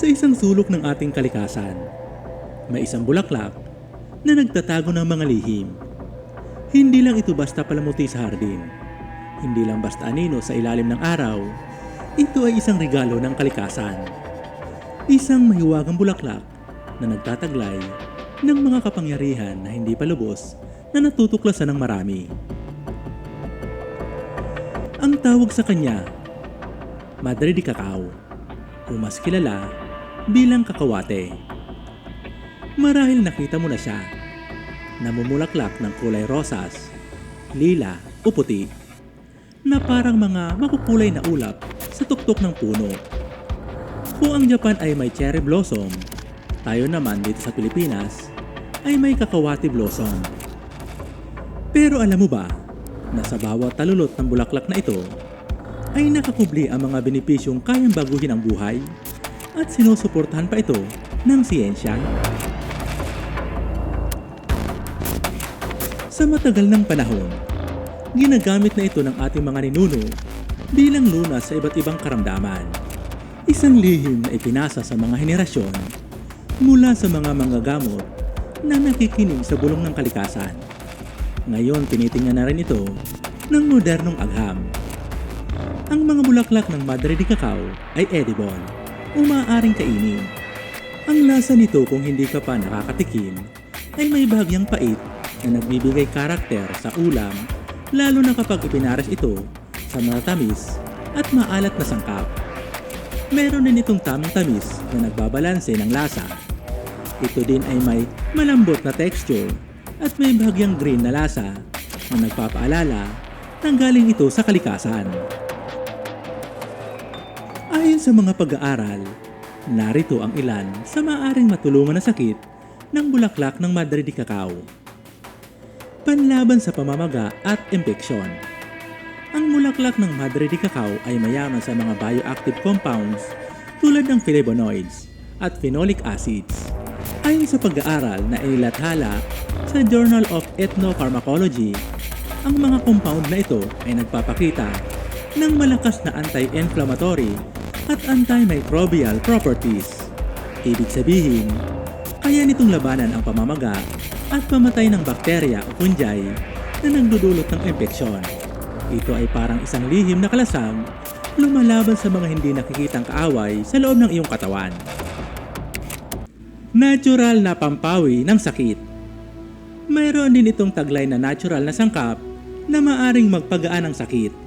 Sa isang sulok ng ating kalikasan, may isang bulaklak na nagtatago ng mga lihim. Hindi lang ito basta palamuti sa hardin. Hindi lang basta anino sa ilalim ng araw. Ito ay isang regalo ng kalikasan. Isang mahiwagang bulaklak na nagtataglay ng mga kapangyarihan na hindi pa lubos na natutuklasan ng marami. Ang tawag sa kanya, Madre di Cacao, o mas kilala bilang kakawate. Marahil nakita mo na siya, namumulaklak ng kulay rosas, lila o puti, na parang mga makukulay na ulap sa tuktok ng puno. Kung ang Japan ay may cherry blossom, tayo naman dito sa Pilipinas ay may kakawati blossom. Pero alam mo ba na sa bawat talulot ng bulaklak na ito ay nakakubli ang mga benepisyong kayang baguhin ang buhay at sinusuportahan pa ito ng siyensya. Sa matagal ng panahon, ginagamit na ito ng ating mga ninuno bilang lunas sa iba't ibang karamdaman. Isang lihim na ipinasa sa mga henerasyon mula sa mga manggagamot na nakikinig sa bulong ng kalikasan. Ngayon tinitingnan na rin ito ng modernong agham. Ang mga bulaklak ng Madre de Cacao ay edible o maaaring kainin. Ang lasa nito kung hindi ka pa nakakatikim ay may bahagyang pait na nagbibigay karakter sa ulam lalo na kapag ipinares ito sa matatamis at maalat na sangkap. Meron din itong tamang tamis na nagbabalanse ng lasa. Ito din ay may malambot na texture at may bahagyang green na lasa na nagpapaalala na galing ito sa kalikasan. Sa mga pag-aaral, narito ang ilan sa maaring matulungan na sakit ng bulaklak ng Madre de Cacao. Panlaban sa pamamaga at impeksyon. Ang bulaklak ng Madre de Cacao ay mayaman sa mga bioactive compounds tulad ng flavonoids at phenolic acids. Ayon sa pag-aaral na inilathala sa Journal of Ethnopharmacology, ang mga compound na ito ay nagpapakita ng malakas na anti-inflammatory at antimicrobial properties. Ibig sabihin, kaya nitong labanan ang pamamaga at pamatay ng bakterya o fungi na nagdudulot ng impeksyon. Ito ay parang isang lihim na kalasang lumalaban sa mga hindi nakikitang kaaway sa loob ng iyong katawan. Natural na pampawi ng sakit. Mayroon din itong taglay na natural na sangkap na maaring magpagaan ng sakit.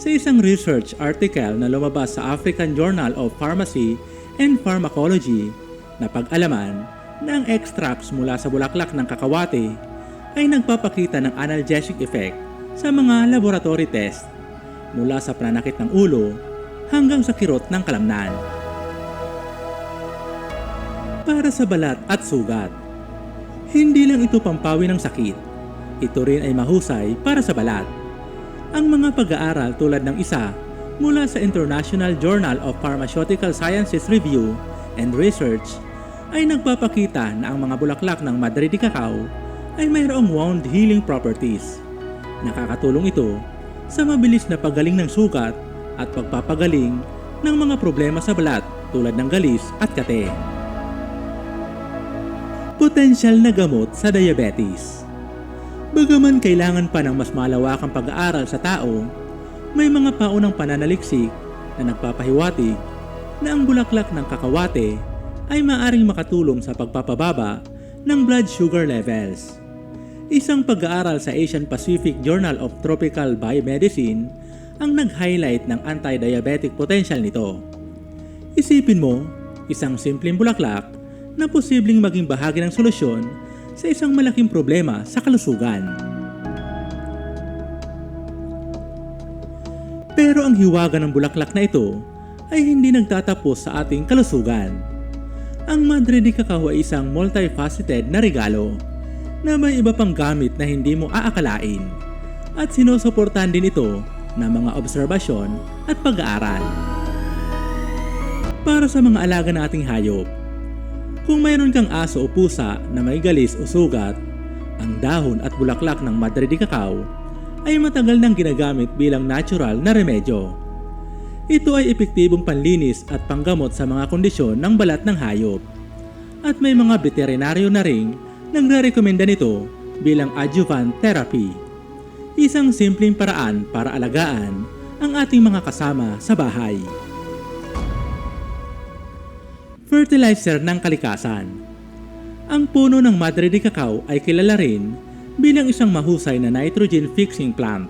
Sa isang research article na lumabas sa African Journal of Pharmacy and Pharmacology, napag-alaman na ang extracts mula sa bulaklak ng kakawate ay nagpapakita ng analgesic effect sa mga laboratory test mula sa pananakit ng ulo hanggang sa kirot ng kalamnan. Para sa balat at sugat, hindi lang ito pampawi ng sakit, ito rin ay mahusay para sa balat. Ang mga pag-aaral tulad ng isa mula sa International Journal of Pharmaceutical Sciences Review and Research ay nagpapakita na ang mga bulaklak ng Madre de Cacao ay mayroong wound healing properties. Nakakatulong ito sa mabilis na paggaling ng sugat at pagpapagaling ng mga problema sa balat tulad ng galis at kate. Potensyal na gamot sa diabetes Bagaman kailangan pa ng mas malawakang pag-aaral sa tao, may mga paunang pananaliksik na nagpapahiwatig na ang bulaklak ng kakawate ay maaring makatulong sa pagpapababa ng blood sugar levels. Isang pag-aaral sa Asian Pacific Journal of Tropical Biomedicine ang nag-highlight ng anti-diabetic potential nito. Isipin mo, isang simpleng bulaklak na posibleng maging bahagi ng solusyon sa isang malaking problema sa kalusugan. Pero ang hiwaga ng bulaklak na ito ay hindi nagtatapos sa ating kalusugan. Ang Madre de Cacao ay isang multifaceted na regalo na may iba pang gamit na hindi mo aakalain at sinusuportahan din ito ng mga obserbasyon at pag-aaral. Para sa mga alaga nating hayop, kung mayroon kang aso o pusa na may galis o sugat, ang dahon at bulaklak ng Madre de Cacao ay matagal nang ginagamit bilang natural na remedyo. Ito ay epektibong panlinis at panggamot sa mga kondisyon ng balat ng hayop. At may mga veterinaryo na ring nagre-rekomenda nito bilang adjuvant therapy. Isang simpleng paraan para alagaan ang ating mga kasama sa bahay. Fertilizer ng kalikasan Ang puno ng Madre de Cacao ay kilala rin bilang isang mahusay na nitrogen fixing plant.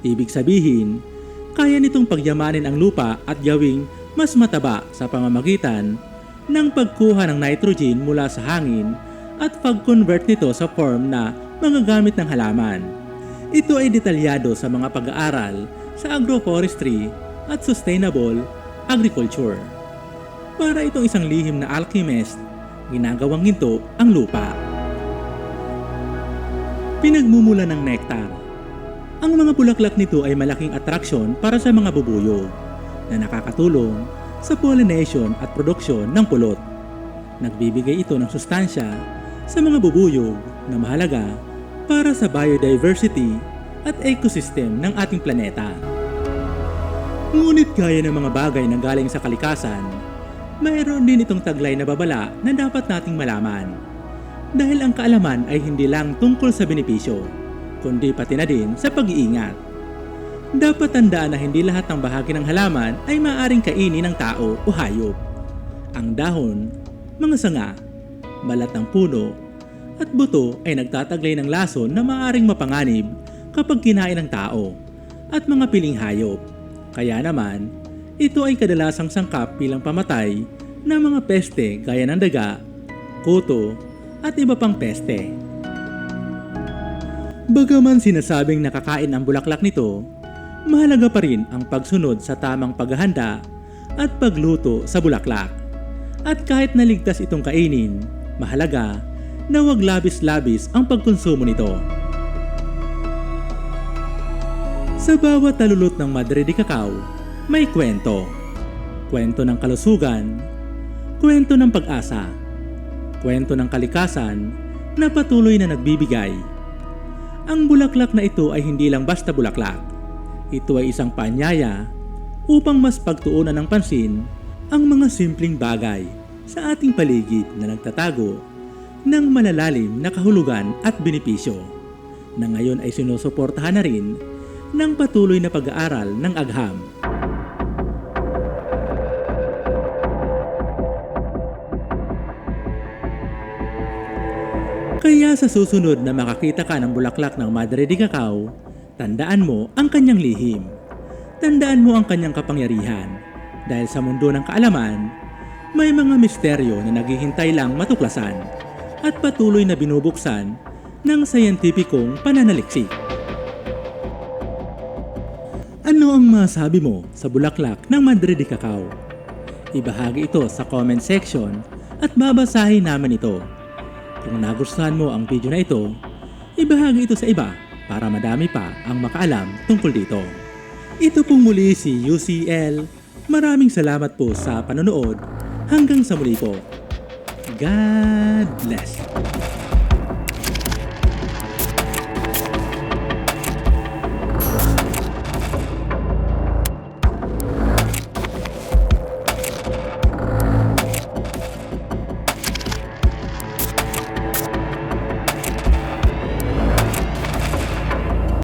Ibig sabihin, kaya nitong pagyamanin ang lupa at gawing mas mataba sa pamamagitan ng pagkuha ng nitrogen mula sa hangin at pag-convert nito sa form na mga gamit ng halaman. Ito ay detalyado sa mga pag-aaral sa agroforestry at sustainable agriculture. Para itong isang lihim na alchemist, ginagawang ginto ang lupa. Pinagmumula ng nektar. Ang mga bulaklak nito ay malaking atraksyon para sa mga bubuyog na nakakatulong sa pollination at produksyon ng pulot. Nagbibigay ito ng sustansya sa mga bubuyog na mahalaga para sa biodiversity at ecosystem ng ating planeta. Ngunit gaya ng mga bagay na galing sa kalikasan, mayroon din itong taglay na babala na dapat nating malaman. Dahil ang kaalaman ay hindi lang tungkol sa benepisyo, kundi pati na din sa pag-iingat. Dapat tandaan na hindi lahat ng bahagi ng halaman ay maaaring kainin ng tao o hayop. Ang dahon, mga sanga, balat ng puno, at buto ay nagtataglay ng lason na maaaring mapanganib kapag kinain ng tao at mga piling hayop. Kaya naman, ito ay kadalasang sangkap bilang pamatay ng mga peste gaya ng daga, kuto, at iba pang peste. Bagaman sinasabing nakakain ang bulaklak nito, mahalaga pa rin ang pagsunod sa tamang paghahanda at pagluto sa bulaklak. At kahit naligtas itong kainin, mahalaga na huwag labis-labis ang pagkonsumo nito. Sa bawat talulot ng Madre de Cacao, may kwento. Kwento ng kalusugan, kwento ng pag-asa, kwento ng kalikasan na patuloy na nagbibigay. Ang bulaklak na ito ay hindi lang basta bulaklak. Ito ay isang paanyaya upang mas pagtuunan ng pansin ang mga simpleng bagay sa ating paligid na nagtatago ng malalalim na kahulugan at benepisyo na ngayon ay sinusuportahan na rin ng patuloy na pag-aaral ng agham. Kaya sa susunod na makakita ka ng bulaklak ng Madre de Cacao, tandaan mo ang kanyang lihim. Tandaan mo ang kanyang kapangyarihan dahil sa mundo ng kaalaman, may mga misteryo na naghihintay lang matuklasan at patuloy na binubuksan ng sayantipikong pananaliksik. Ano ang masabi mo sa bulaklak ng Madre de Cacao? Ibahagi ito sa comment section at babasahin namin ito. Kung nagustuhan mo ang video na ito, ibahagi ito sa iba para madami pa ang makaalam tungkol dito. Ito pong muli si UCL. Maraming salamat po sa panonood. Hanggang sa muli po. God bless.